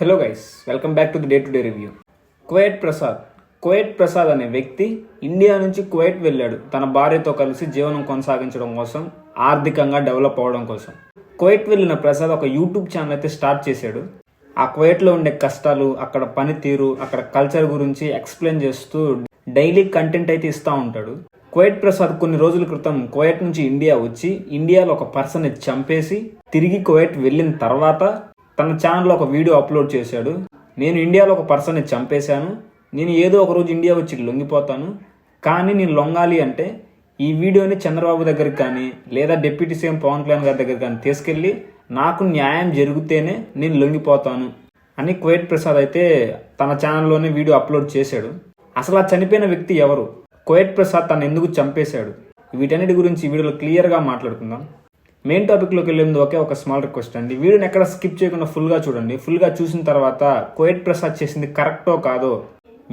Hello guys welcome back to the day to day review Kuwait Prasad Kuwait Prasad అనే వ్యక్తి India నుంచి Kuwait వెళ్ళాడు. తన భార్యతో కలిసి జీవనం కొనసాగించడం కోసం ఆర్థికంగా డెవలప్ అవ్వడం కోసం. కువైట్ వెళ్ళిన ప్రసాద్ ఒక యూట్యూబ్ ఛానల్ అయితే స్టార్ట్ చేశాడు. ఆ కువైట్లో ఉండే కష్టాలు అక్కడ పనితీరు అక్కడ కల్చర్ గురించి ఎక్స్ప్లెయిన్ చేస్తూ డైలీ కంటెంట్ అయితే ఇస్తూ ఉంటాడు. కువైట్ ప్రసాద్ కొన్ని రోజుల క్రితం కువైట్ నుంచి ఇండియా వచ్చి ఇండియాలో ఒక పర్సన్ని చంపేసి తిరిగి కువైట్ వెళ్ళిన తర్వాత తన ఛానల్లో ఒక వీడియో అప్లోడ్ చేశాడు. నేను ఇండియాలో ఒక పర్సన్ని చంపేశాను. నేను ఏదో ఒక రోజు ఇండియా వచ్చి లొంగిపోతాను. కానీ నేను లొంగాలి అంటే ఈ వీడియోని చంద్రబాబు దగ్గరికి కానీ లేదా డిప్యూటీ సీఎం పవన్ కళ్యాణ్ గారి దగ్గరికి కానీ తీసుకెళ్ళి నాకు న్యాయం జరిగితేనే నేను లొంగిపోతాను అని కువైట్ ప్రసాద్ అయితే తన ఛానల్లోనే వీడియో అప్లోడ్ చేశాడు. అసలు ఆ చనిపోయిన వ్యక్తి ఎవరు? కువైట్ ప్రసాద్ తను ఎందుకు చంపేశాడు? వీటన్నిటి గురించి వీడియోలో క్లియర్గా మాట్లాడుకుందాం. మెయిన్ టాపిక్లోకి వెళ్ళేందు ఒకే ఒక స్మాల్ రిక్వెస్ట్ అండి. వీడియోని ఎక్కడ స్కిప్ చేయకుండా ఫుల్గా చూడండి. ఫుల్గా చూసిన తర్వాత కోయట్ ప్రసాద్ చేసింది కరెక్టో కాదో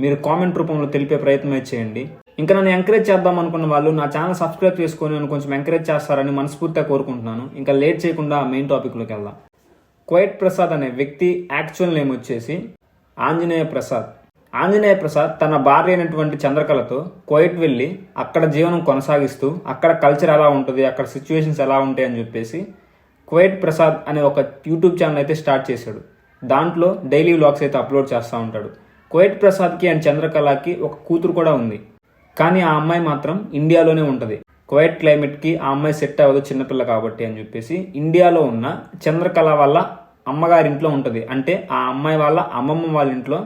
మీరు కామెంట్ రూపంలో తెలిపే ప్రయత్నం చేయండి. ఇంకా నన్ను ఎంకరేజ్ చేద్దాం అనుకున్న వాళ్ళు నా ఛానల్ సబ్స్క్రైబ్ చేసుకొని నన్ను కొంచెం ఎంకరేజ్ చేస్తారని మనస్ఫూర్తిగా కోరుకుంటున్నాను. ఇంకా లేట్ చేయకుండా మెయిన్ టాపిక్లోకి వెళ్దాం. కోయట్ ప్రసాద్ అనే వ్యక్తి యాక్చువల్ నేమ్ వచ్చేసి ఆంజనేయ ప్రసాద్. ఆంజనేయ ప్రసాద్ తన భార్య అయినటువంటి చంద్రకళతో కోయిట్ వెళ్ళి అక్కడ జీవనం కొనసాగిస్తూ అక్కడ కల్చర్ ఎలా ఉంటుంది అక్కడ సిచ్యువేషన్స్ ఎలా ఉంటాయి అని చెప్పేసి కువైట్ ప్రసాద్ అనే ఒక యూట్యూబ్ ఛానల్ అయితే స్టార్ట్ చేశాడు. దాంట్లో డైలీ వ్లాగ్స్ అయితే అప్లోడ్ చేస్తూ ఉంటాడు. కోయిట్ ప్రసాద్కి అండ్ చంద్రకళకి ఒక కూతురు కూడా ఉంది. కానీ ఆ అమ్మాయి మాత్రం ఇండియాలోనే ఉంటుంది. క్వైట్ క్లైమేట్కి ఆ అమ్మాయి సెట్ అవ్వదు చిన్నపిల్ల కాబట్టి అని చెప్పేసి ఇండియాలో ఉన్న చంద్రకళ వాళ్ళ అమ్మగారింట్లో ఉంటుంది. అంటే ఆ అమ్మాయి వాళ్ళ అమ్మమ్మ వాళ్ళ ఇంట్లో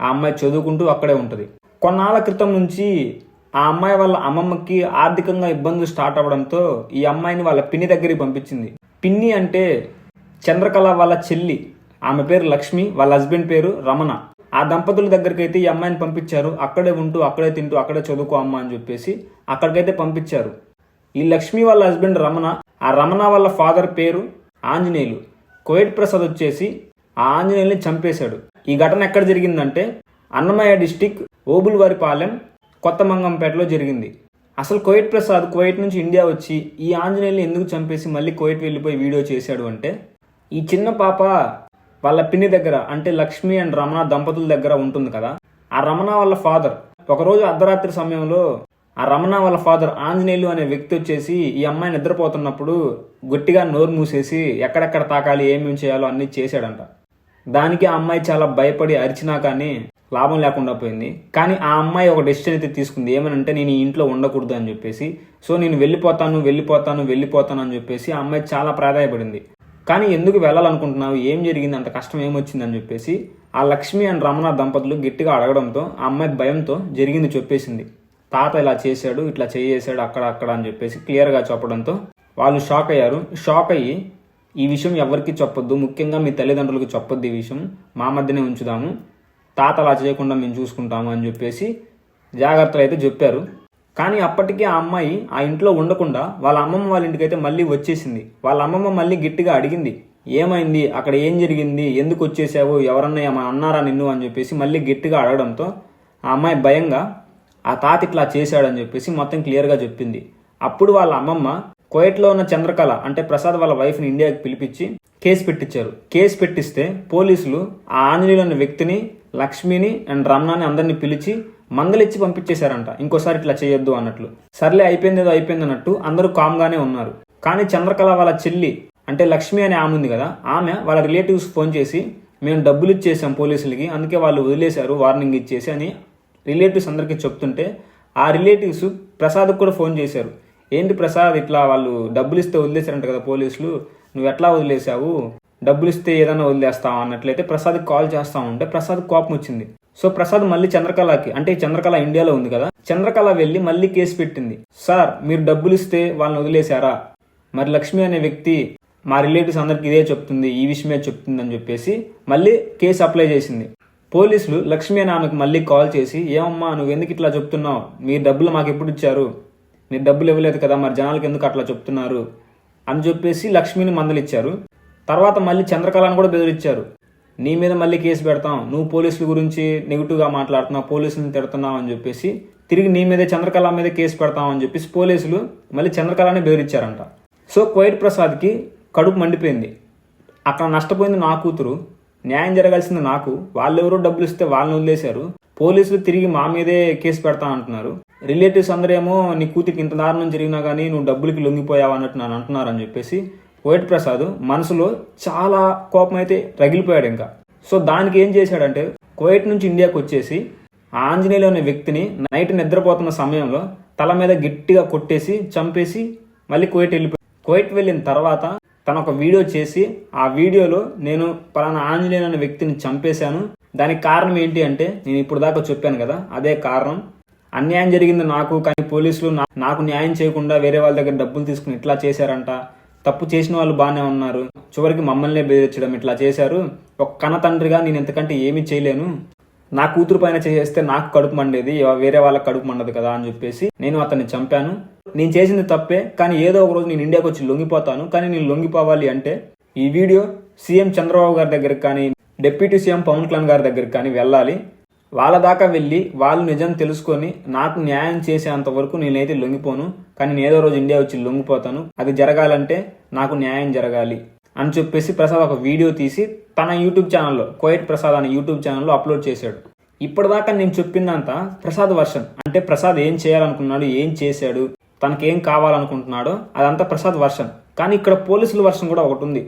ఆ అమ్మాయి చదువుకుంటూ అక్కడే ఉంటుంది. కొన్నాళ్ళ క్రితం నుంచి ఆ అమ్మాయి వాళ్ళ అమ్మమ్మకి ఆర్థికంగా ఇబ్బందులు స్టార్ట్ అవ్వడంతో ఈ అమ్మాయిని వాళ్ళ పిన్ని దగ్గరికి పంపించింది. పిన్ని అంటే చంద్రకళ వాళ్ళ చెల్లి. ఆమె పేరు లక్ష్మి వాళ్ళ హస్బెండ్ పేరు రమణ. ఆ దంపతుల దగ్గరికి అయితే ఈ అమ్మాయిని పంపించారు. అక్కడే ఉంటూ అక్కడే తింటూ అక్కడే చదువుకో అమ్మ అని చెప్పేసి అక్కడికైతే పంపించారు. ఈ లక్ష్మి వాళ్ళ హస్బెండ్ రమణ ఆ రమణ వాళ్ళ ఫాదర్ పేరు ఆంజనేయులు. కోయిట్ ప్రసాద్ వచ్చేసి ఆ ఆంజనేయుల్ని చంపేశాడు. ఈ ఘటన ఎక్కడ జరిగిందంటే అన్నమయ్య డిస్టిక్ ఓబుల్వారిపాలెం కొత్త మంగంపేటలో జరిగింది. అసలు కోయిట్ ప్రసాద్ కువైట్ నుంచి ఇండియా వచ్చి ఈ ఆంజనేయులు ఎందుకు చంపేసి మళ్ళీ కోయిట్ వెళ్ళిపోయి వీడియో చేశాడు అంటే ఈ చిన్న పాప వాళ్ళ పిన్ని దగ్గర అంటే లక్ష్మి అండ్ రమణ దంపతుల దగ్గర ఉంటుంది కదా ఆ రమణ వాళ్ళ ఫాదర్. ఒకరోజు అర్ధరాత్రి సమయంలో ఆ రమణ వాళ్ళ ఫాదర్ ఆంజనేయులు అనే వ్యక్తి వచ్చేసి ఈ అమ్మాయి నిద్రపోతున్నప్పుడు గట్టిగా నోరు మూసేసి ఎక్కడెక్కడ తాకాలి ఏమేమి చేయాలో అన్ని చేశాడంట. దానికి ఆ అమ్మాయి చాలా భయపడి అరిచినా కానీ లాభం లేకుండా పోయింది. కానీ ఆ అమ్మాయి ఒక డెసిషన్ అయితే తీసుకుంది. ఏమనంటే నేను ఈ ఇంట్లో ఉండకూడదు అని చెప్పేసి. సో నేను వెళ్ళిపోతాను వెళ్ళిపోతాను వెళ్ళిపోతాను అని చెప్పేసి ఆ అమ్మాయి చాలా ప్రాధాయపడింది. కానీ ఎందుకు వెళ్ళాలనుకుంటున్నావు? ఏం జరిగింది? అంత కష్టం ఏమొచ్చింది? అని చెప్పేసి ఆ లక్ష్మి అండ్ రమణ దంపతులు గట్టిగా అడగడంతో ఆ అమ్మాయి భయంతో జరిగింది చెప్పేసింది. తాత ఇలా చేశాడు ఇట్లా చేయేశాడు అక్కడ అక్కడ అని చెప్పేసి క్లియర్గా చెప్పడంతో వాళ్ళు షాక్ అయ్యారు. షాక్ అయ్యి ఈ విషయం ఎవరికి చెప్పొద్దు. ముఖ్యంగా మీ తల్లిదండ్రులకు చెప్పొద్దు ఈ విషయం. మా మధ్యనే ఉంచుదాము. తాత అలా చేయకుండా మేము చూసుకుంటాము అని చెప్పేసి జాగ్రత్తలు అయితే చెప్పారు. కానీ అప్పటికే ఆ అమ్మాయి ఆ ఇంట్లో ఉండకుండా వాళ్ళ అమ్మమ్మ వాళ్ళ ఇంటికి అయితే మళ్ళీ వచ్చేసింది. వాళ్ళ అమ్మమ్మ మళ్ళీ గట్టిగా అడిగింది ఏమైంది? అక్కడ ఏం జరిగింది? ఎందుకు వచ్చేసావు? ఎవరన్నా ఏమైనా అన్నారా నిన్ను? అని చెప్పేసి మళ్ళీ గట్టిగా అడగడంతో ఆ అమ్మాయి భయంగా ఆ తాత ఇట్లా చేశాడని చెప్పేసి మొత్తం క్లియర్గా చెప్పింది. అప్పుడు వాళ్ళ అమ్మమ్మ కోయట్లో ఉన్న చంద్రకళ అంటే ప్రసాద్ వాళ్ళ వైఫ్ని ఇండియాకి పిలిపించి కేసు పెట్టించారు కేసు పెట్టిస్తే పోలీసులు ఆ ఆంజనేయులు వ్యక్తిని లక్ష్మిని అండ్ రమణాని అందరిని పిలిచి మందలిచ్చి పంపించేశారంట. ఇంకోసారి ఇట్లా చేయొద్దు అన్నట్లు. సర్లే అయిపోయింది ఏదో అయిపోయింది అన్నట్టు అందరూ కామ్గానే ఉన్నారు. కానీ చంద్రకళ వాళ్ళ చెల్లి అంటే లక్ష్మి అనే ఆమె ఉంది కదా ఆమె వాళ్ళ రిలేటివ్స్ ఫోన్ చేసి మేము డబ్బులు ఇచ్చేసాం పోలీసులకి అందుకే వాళ్ళు వదిలేశారు వార్నింగ్ ఇచ్చేసి అని రిలేటివ్స్ అందరికీ చెప్తుంటే ఆ రిలేటివ్స్ ప్రసాద్కి కూడా ఫోన్ చేశారు. ఏంటి ప్రసాద్ ఇట్లా వాళ్ళు డబ్బులు ఇస్తే వదిలేశారంట కదా పోలీసులు. నువ్వు ఎట్లా వదిలేసావు డబ్బులు ఇస్తే ఏదైనా వదిలేస్తావు అన్నట్లయితే ప్రసాద్ కాల్ చేస్తా ఉంటే ప్రసాద్ కోపం వచ్చింది. సో ప్రసాద్ మళ్ళీ చంద్రకళకి అంటే ఈ చంద్రకళ ఇండియాలో ఉంది కదా చంద్రకళ వెళ్ళి మళ్ళీ కేసు పెట్టింది. సార్ మీరు డబ్బులు ఇస్తే వాళ్ళని వదిలేశారా? మరి లక్ష్మి అనే వ్యక్తి మా రిలేటివ్స్ అందరికి ఇదే చెప్తుంది ఈ విషయమే చెప్తుంది అని చెప్పేసి మళ్ళీ కేసు అప్లై చేసింది. పోలీసులు లక్ష్మి అనే ఆమెకు మళ్ళీ కాల్ చేసి ఏమమ్మా నువ్వు ఎందుకు ఇట్లా చెప్తున్నావు? మీ డబ్బులు మాకు ఎప్పుడు ఇచ్చారు? నేను డబ్బులు ఇవ్వలేదు కదా మరి జనాలకు ఎందుకు అట్లా చెప్తున్నారు? అని చెప్పేసి లక్ష్మిని మందలిచ్చారు. తర్వాత మళ్ళీ చంద్రకళను కూడా బెదిరించారు. నీ మీద మళ్ళీ కేసు పెడతాం నువ్వు పోలీసుల గురించి నెగిటివ్గా మాట్లాడుతున్నావు పోలీసులను తిడుతున్నావు అని చెప్పేసి తిరిగి నీ మీదే చంద్రకళ మీద కేసు పెడతాం అని చెప్పేసి పోలీసులు మళ్ళీ చంద్రకళని బెదిరించారంట. సో కోయిట్ ప్రసాద్కి కడుపు మండిపోయింది. అక్కడ నష్టపోయింది నా కూతురు. న్యాయం జరగాల్సింది నాకు. వాళ్ళెవరో డబ్బులు ఇస్తే వాళ్ళని వదిలేశారు. పోలీసులు తిరిగి మా మీదే కేసు పెడతా అంటున్నారు. రిలేటివ్స్ అందరేమో నీ కూతురికి ఇంత దారుణం జరిగినా కానీ నువ్వు డబ్బులకి లొంగిపోయావు అన్నట్టు నన్ను అంటున్నారు అని చెప్పేసి వైట్ ప్రసాద్ మనసులో చాలా కోపం అయితే రగిలిపోయాడు ఇంకా. సో దానికి ఏం చేశాడంటే కువైట్ నుంచి ఇండియాకి వచ్చేసి ఆంజనేయులు అనే వ్యక్తిని నైట్ నిద్రపోతున్న సమయంలో తల మీద గట్టిగా కొట్టేసి చంపేసి మళ్ళీ కువైట్ వెళ్ళిపోయి కువైట్ వెళ్ళిన తర్వాత తను ఒక వీడియో చేసి ఆ వీడియోలో నేను పలానా ఆంజనేయులు అనే వ్యక్తిని చంపేశాను. దానికి కారణం ఏంటి అంటే నేను ఇప్పుడు దాకా చెప్పాను కదా అదే కారణం అన్యాయం జరిగింది నాకు కానీ పోలీసులు నాకు న్యాయం చేయకుండా వేరే వాళ్ళ దగ్గర డబ్బులు తీసుకుని ఇట్లా చేశారంట. తప్పు చేసిన వాళ్ళు బాగానే ఉన్నారు. చివరికి మమ్మల్నే బెదిరించడం ఇట్లా చేశారు. ఒక కన్న తండ్రిగా నేను ఎంతకంటే ఏమీ చేయలేను. నా కూతురు పైన చేస్తే నాకు కడుపు మండేది వేరే వాళ్ళకి కడుపు మండదు కదా అని చెప్పేసి నేను అతన్ని చంపాను. నేను చేసింది తప్పే కానీ ఏదో ఒక రోజు నేను ఇండియాకి వచ్చి లొంగిపోతాను. కానీ నేను లొంగిపోవాలి అంటే ఈ వీడియో సీఎం చంద్రబాబు గారి దగ్గరికి కానీ డిప్యూటీ సీఎం పవన్ కళ్యాణ్ గారి దగ్గరికి కానీ వెళ్ళాలి. వాళ్ళ దాకా వెళ్ళి వాళ్ళు నిజం తెలుసుకొని నాకు న్యాయం చేసేంత వరకు నేనైతే లొంగిపోను కానీ నేను ఏదో రోజు ఇండియా వచ్చి లొంగిపోతాను. అది జరగాలంటే నాకు న్యాయం జరగాలి అని చెప్పేసి ప్రసాద్ ఒక వీడియో తీసి తన యూట్యూబ్ ఛానల్లో కోయట్ ప్రసాద్ అనే యూట్యూబ్ ఛానల్లో అప్లోడ్ చేశాడు. ఇప్పటిదాకా నేను చెప్పిందంతా ప్రసాద్ వర్షన్. అంటే ప్రసాద్ ఏం చేయాలనుకున్నాడు ఏం చేశాడు తనకేం కావాలనుకుంటున్నాడో అదంతా ప్రసాద్ వర్షన్. కానీ ఇక్కడ పోలీసుల వర్షన్ కూడా ఒకటి ఉంది.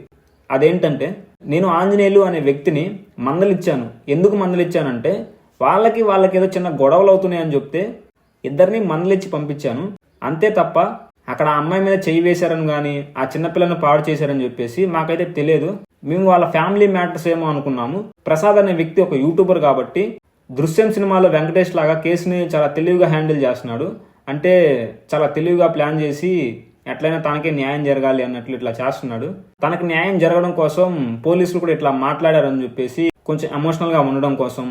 అదేంటంటే నేను ఆంజనేయులు అనే వ్యక్తిని మందలిచ్చాను. ఎందుకు మందలిచ్చానంటే వాళ్ళకి వాళ్ళకి ఏదో చిన్న గొడవలు అవుతున్నాయని చెప్తే ఇద్దరిని మందలిచ్చి పంపించాను. అంతే తప్ప అక్కడ ఆ అమ్మాయి మీద చెయ్యి వేశారని కానీ ఆ చిన్నపిల్లని పాడు చేశారని చెప్పేసి మాకైతే తెలియదు. మేము వాళ్ళ ఫ్యామిలీ మ్యాటర్స్ ఏమో అనుకున్నాము. ప్రసాద్ అనే వ్యక్తి ఒక యూట్యూబర్ కాబట్టి దృశ్యం సినిమాలో వెంకటేష్ లాగా కేసుని చాలా తెలివిగా హ్యాండిల్ చేస్తున్నాడు. అంటే చాలా తెలివిగా ప్లాన్ చేసి ఎట్లయినా తనకే న్యాయం జరగాలి అన్నట్లు ఇట్లా చేస్తున్నాడు. తనకి న్యాయం జరగడం కోసం పోలీసులు కూడా ఇట్లా మాట్లాడారని చెప్పేసి కొంచెం ఎమోషనల్గా ఉండడం కోసం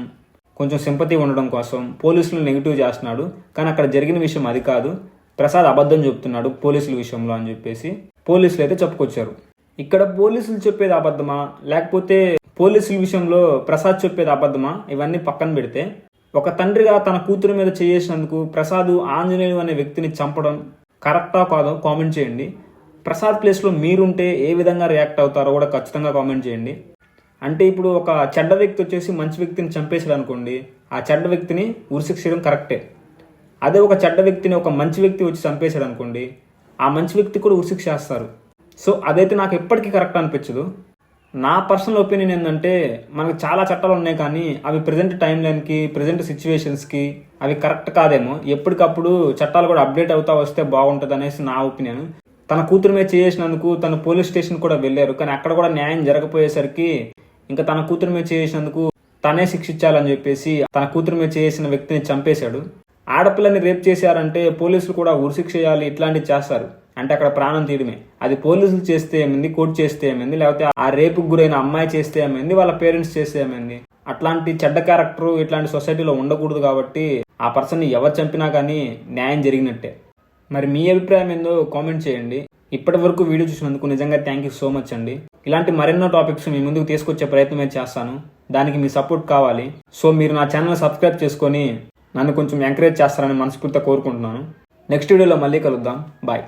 కొంచెం సింపతి ఉండడం కోసం పోలీసులు నెగిటివ్ చేస్తున్నాడు. కానీ అక్కడ జరిగిన విషయం అది కాదు. ప్రసాద్ అబద్ధం చెప్తున్నాడు పోలీసుల విషయంలో అని చెప్పేసి పోలీసులు అయితే చెప్పుకొచ్చారు. ఇక్కడ పోలీసులు చెప్పేది అబద్ధమా? లేకపోతే పోలీసుల విషయంలో ప్రసాద్ చెప్పేది అబద్ధమా? ఇవన్నీ పక్కన పెడితే ఒక తండ్రిగా తన కూతురు మీద చేసినందుకు ప్రసాద్ ఆంజనేయులు అనే వ్యక్తిని చంపడం కరెక్టా కాదో కామెంట్ చేయండి. ప్రసాద్ ప్లేస్లో మీరుంటే ఏ విధంగా రియాక్ట్ అవుతారో కూడా ఖచ్చితంగా కామెంట్ చేయండి. అంటే ఇప్పుడు ఒక చెడ్డ వ్యక్తి వచ్చేసి మంచి వ్యక్తిని చంపేసాడు అనుకోండి ఆ చెడ్డ వ్యక్తిని ఉరిశిక్ష చేయడం కరెక్టే. అదే ఒక చెడ్డ వ్యక్తిని ఒక మంచి వ్యక్తి వచ్చి చంపేశాడు అనుకోండి ఆ మంచి వ్యక్తి కూడా ఉరిశిక్ష చేస్తారు. సో అదైతే నాకు ఎప్పటికీ కరెక్ట్ అనిపించదు. నా పర్సనల్ ఒపీనియన్ ఏంటంటే మనకు చాలా చట్టాలు ఉన్నాయి కానీ అవి ప్రజెంట్ టైం లైన్కి ప్రజెంట్ సిచ్యువేషన్స్కి అవి కరెక్ట్ కాదేమో. ఎప్పటికప్పుడు చట్టాలు కూడా అప్డేట్ అవుతా వస్తే బాగుంటుంది అనేసి నా ఒపీనియన్. తన కూతురు మీద చేసినందుకు తను పోలీస్ స్టేషన్ కూడా వెళ్ళారు. కానీ అక్కడ కూడా న్యాయం జరగపోయేసరికి ఇంకా తన కూతురు మీద చేసినందుకు తనే శిక్షించాలని చెప్పేసి తన కూతురు మీద చేసిన వ్యక్తిని చంపేశాడు. ఆడపిల్లని రేప్ చేశారంటే పోలీసులు కూడా ఉరిశిక్ష చేయాలి ఇట్లాంటివి చేస్తారు. అంటే అక్కడ ప్రాణం తీయడమే. అది పోలీసులు చేస్తే ఏమైంది కోర్టు చేస్తే ఏమైంది లేకపోతే ఆ రేపుకు గురైన అమ్మాయి చేస్తే ఏమైంది వాళ్ళ పేరెంట్స్ చేస్తే ఏమైంది? అట్లాంటి చెడ్డ క్యారెక్టర్ ఇట్లాంటి సొసైటీలో ఉండకూడదు కాబట్టి ఆ పర్సన్ని ఎవరు చంపినా కానీ న్యాయం జరిగినట్టే. మరి మీ అభిప్రాయం ఏందో కామెంట్ చేయండి. ఇప్పటి వరకు వీడియో చూసినందుకు నిజంగా థ్యాంక్ యూ సో మచ్ అండి. ఇలాంటి మరెన్నో టాపిక్స్ మీ ముందుకు తీసుకొచ్చే ప్రయత్నం చేస్తాను. దానికి మీ సపోర్ట్ కావాలి. సో మీరు నా ఛానల్ సబ్స్క్రైబ్ చేసుకొని నన్ను కొంచెం ఎంకరేజ్ చేస్తారని మనస్ఫూర్తిగా కోరుకుంటున్నాను. నెక్స్ట్ వీడియోలో మళ్ళీ కలుద్దాం. బాయ్